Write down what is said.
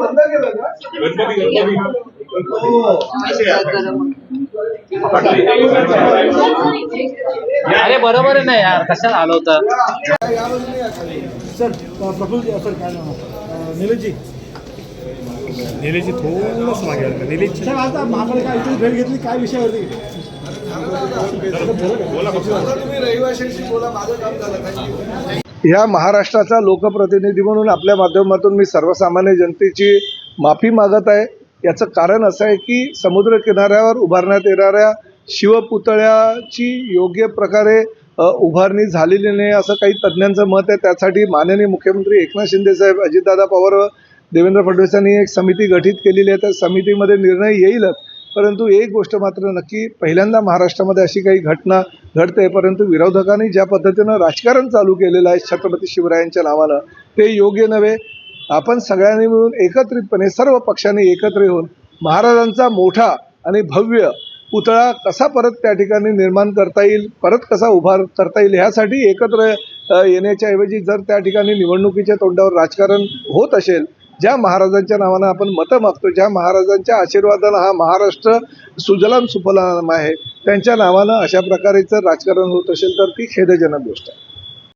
बंद केलं का? अरे बरोबर आहे ना यार कशाला आलो होतं? सर प्रफुल सर काय नाव? अं, निलेशजी. थोडंच मागे साहेब आता महापालिका इथून भेट घेतली काय विषयावरती? या ह्या महाराष्ट्राचा लोकप्रतिनिधी म्हणून आपल्या माध्यमातून मी सर्वसामान्य जनतेची माफी मागत आहे. याचं कारण असं आहे की समुद्र किनाऱ्यावर उभारण्यात येणाऱ्या शिवपुतळ्याची योग्य प्रकारे उभारणी झालेली नाही असं काही तज्ज्ञांचं मत आहे. त्यासाठी माननीय मुख्यमंत्री एकनाथ शिंदे साहेब अजितदादा पवार देवेंद्र फडणवीस यांनी एक समिती गठीत केलेली आहे. त्या समितीमध्ये निर्णय येईलच. परंतु एक गोष्ट मात्र नक्की पहिल्यांदा महाराष्ट्रामध्ये अशी काही घटना घडते परंतु विरोधकांनी ज्या पद्धतीनं राजकारण चालू केलेलं आहे छत्रपती शिवरायांच्या नावानं ते योग्य नव्हे. आपण सगळ्यांनी मिळून एकत्रितपणे सर्व पक्षांनी एकत्र येऊन महाराजांचा मोठा आणि भव्य पुतळा कसा परत त्या ठिकाणी निर्माण करता येईल परत कसा उभार करता येईल ह्यासाठी एकत्र येण्याच्याऐवजी येण्याच्या ऐवजी जर त्या ठिकाणी निवडणुकीच्या तोंडावर राजकारण होत असेल ज्या महाराजांच्या नावानं आपण मतं मागतो ज्या महाराजांच्या आशीर्वादानं हा महाराष्ट्र सुजलाम सुफलाम आहे त्यांच्या नावानं अशा प्रकारेचं राजकारण होत असेल तर ती खेदजनक गोष्ट आहे.